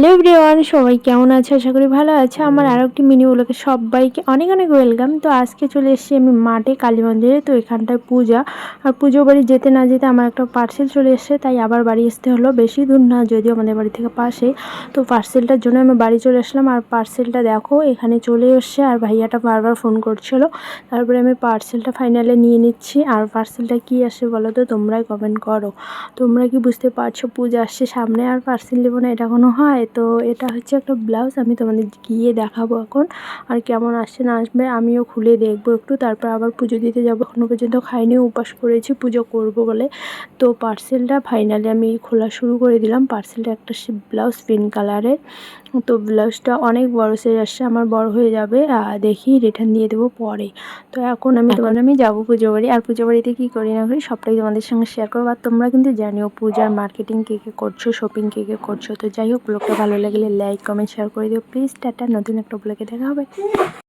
Hello everyone সবাই কেমন আছে? আশা করি ভালো আছে। আমার আরও একটি মিনি ব্লগে সবাইকে অনেক অনেক ওয়েলকাম। তো আজকে চলে এসেছি আমি মাঠে কালী মন্দিরে। তো এখানটায় পূজা। আর পুজো বাড়ি যেতে না যেতে আমার একটা পার্সেল চলে এসেছে তাই আবার বাড়ি আসতে হলো। বেশি দূর না যদিও আমাদের বাড়ি থেকে পাশে। তো পার্সেলটার জন্য আমি বাড়ি চলে আসলাম। আর পার্সেলটা দেখো এখানে চলে এসছে। আর ভাইয়াটা বারবার ফোন করছিল। তারপরে আমি পার্সেলটা ফাইনালে নিয়ে নিচ্ছি। আর পার্সেলটা কি আসে বলো তো? তোমরাই কমেন্ট করো। তোমরা কি বুঝতে পারছ? পূজা আসছে সামনে। আর পার্সেল দেবো না এটা কোনো হয়? তো এটা হচ্ছে একটা ব্লাউজ, আমি তোমাদের গিয়ে দেখাবো এখন আর কেমন আসছে না আসবে আমিও খুলে দেখব একটু, তারপর আবার পুজো দিতে যাব। এখনও পর্যন্ত খাইনি, উপাস করেছি পুজো করব বলে। তো পার্সেলটা ফাইনালি আমি খোলা শুরু করে দিলাম। পার্সেলটা একটা সে ব্লাউজ পিঙ্ক কালারের তো ব্লাউজটা অনেক বড় সাইজ আসছে, আমার বড় হয়ে যাবে দেখি রিটার্ন দিয়ে দেবো পরে। তো এখন আমি তোমার আমি যাব পুজো বাড়ি, আর পুজো বাড়িতে কী করি না করি সবটাই তোমাদের সঙ্গে শেয়ার করব। আর তোমরা কিন্তু জানিও পূজার মার্কেটিং কে কে করছ শপিং কে কে করছ। তো যাই হোক ব্লগটা ভালো লাগলে লাইক কমেন্ট শেয়ার করে দিও। প্লিজ টাটা নতুন একটা ব্লগে দেখা হবে।